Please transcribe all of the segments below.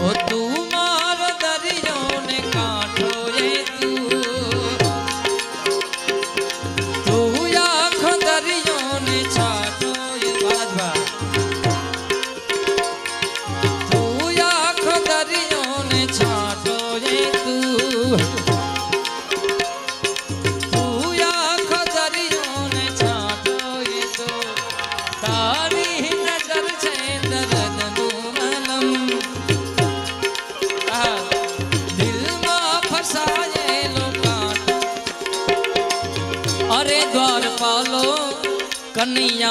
我赌。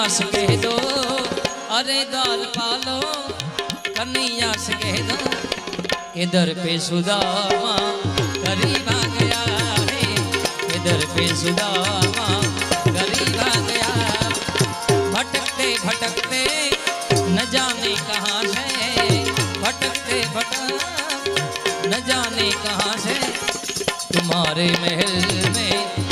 से कह दो। अरे दाल पालो, कन्हैया से कह दो। इधर पे सुदामा, गरीब आ गया है। इधर पे सुदामा आ गया भटकते भटकते, न जाने कहाँ से। भटकते, भटक, न जाने कहाँ से। तुम्हारे महल में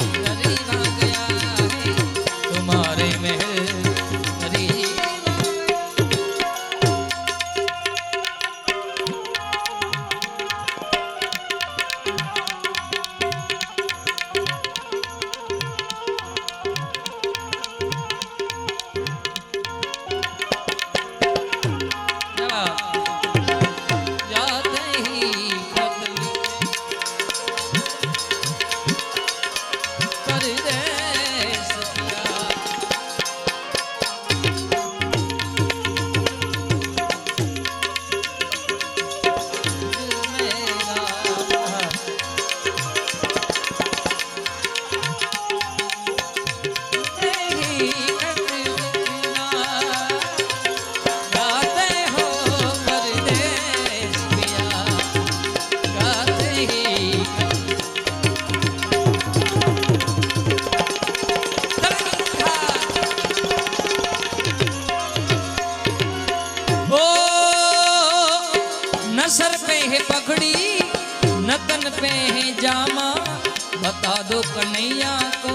दो कन्हैया को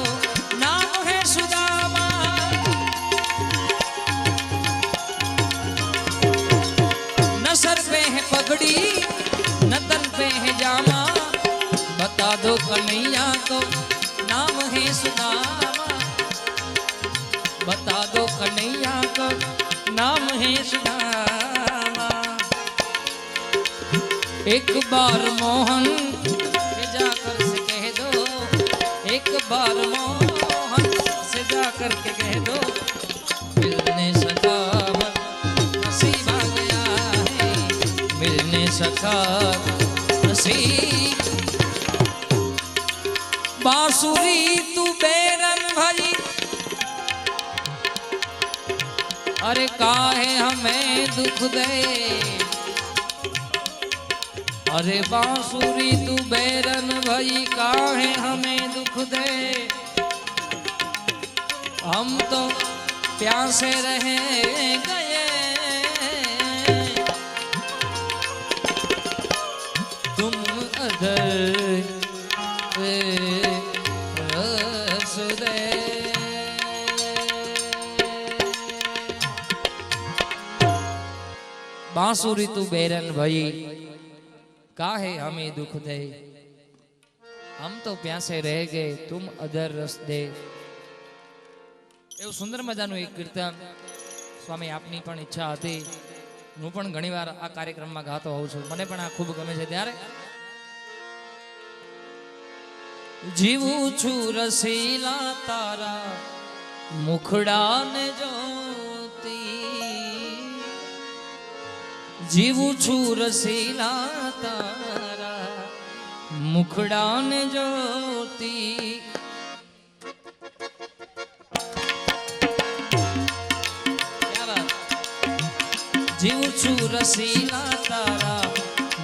नाम है सुदामा। न सर पे है पगड़ी न तन पे है जामा। बता दो कन्हैया को नाम है सुदामा। बता दो कन्हैया को नाम है सुदामा। एक बार मोहन बार मोहन से जाकर के कह दो, मिलने सका नसीब आ गया है। मिलने सका नसीब। बांसुरी तू बेरन भरी अरे काहे हमें दुख दे? अरे बांसुरी, तू बैरन भई, काहे हमें दुख दे? हम तो प्यासे रहे गए। तुम अदर बांसुरी, तू बैरन भई काहे हमें दुख दे हम तो प्यासे रह गए तुम अधर રસ દે. એવું સુંદર મજાનું એક કીર્તન સ્વામી આપની પણ ઈચ્છા હતી. હું પણ ઘણીવાર આ કાર્યક્રમમાં ગાતો હોઉં છું. મને પણ આ ખૂબ ગમે છે. ત્યારે જીવું છું રસીલા તારા, મુખડાને જો જીવું છું રસીલા તારા મુખડાને જોતી ક્યા વાત? જીવું છું રસીલા તારા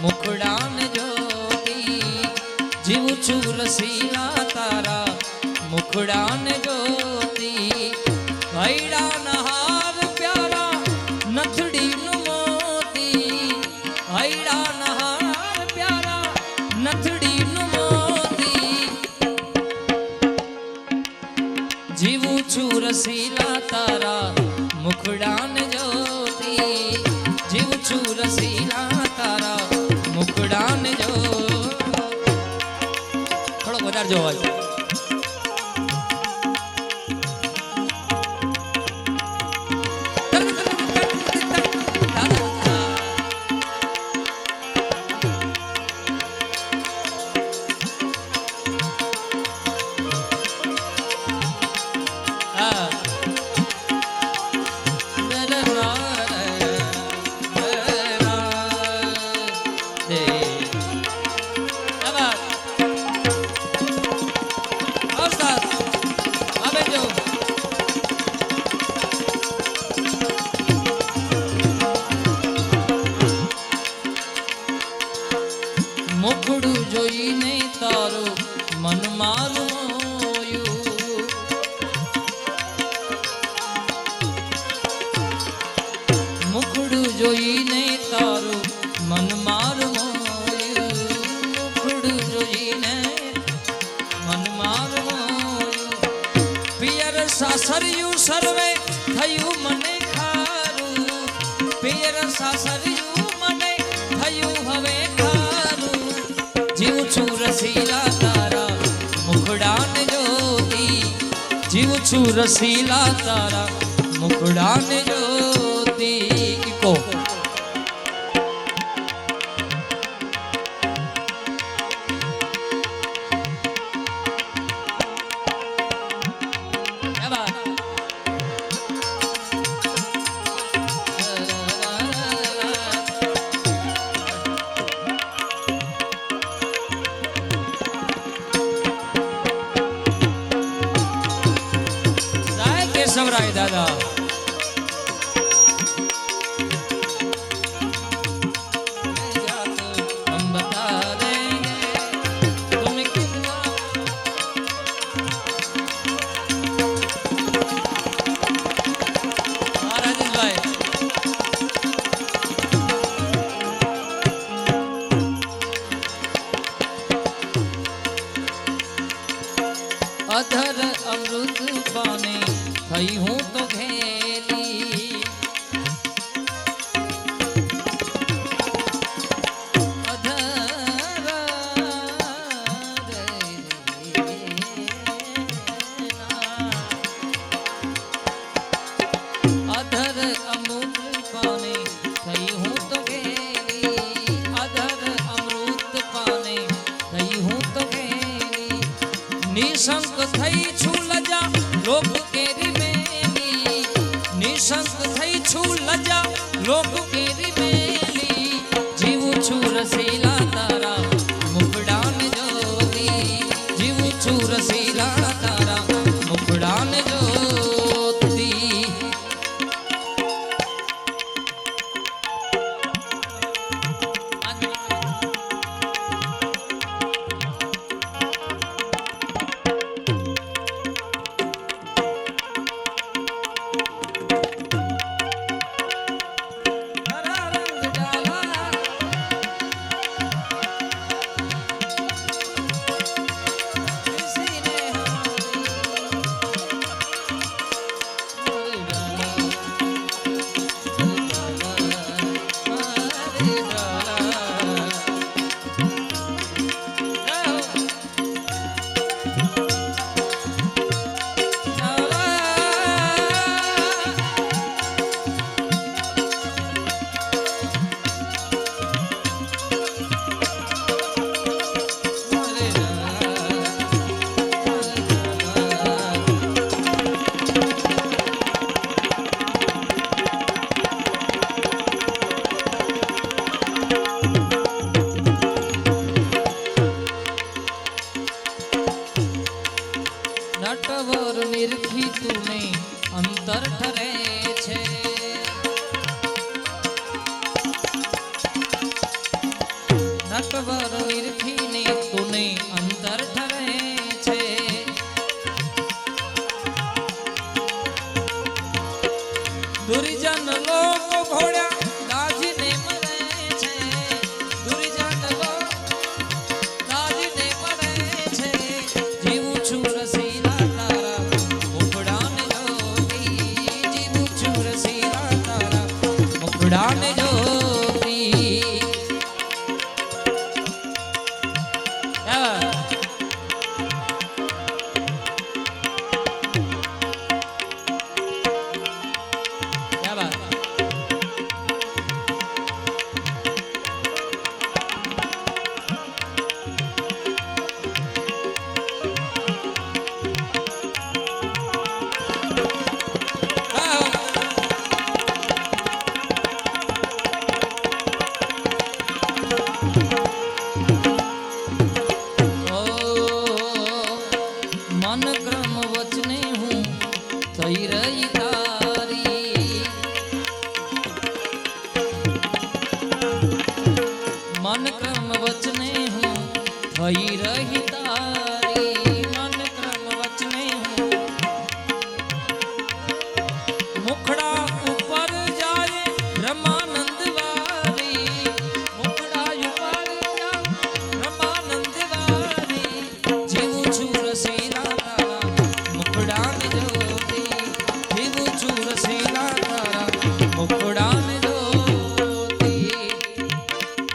મુખડાને જોતી જીવું છું રસીલા તારા મુખડાને જોતી હૈડા મુખડાન જોતી જીવ છું રસીલા તારા. મુખડાન જો થોડો વધારે જોવાય સર્વે થયું મને ખારું. પિયર સાસરિયું મને થયું હવે ખારું. જીવ છું રસીલા તારા મુખડાને જોતી. જીવ છું રસીલા તારા મુખડાને જોતી. sair junto. શ્રી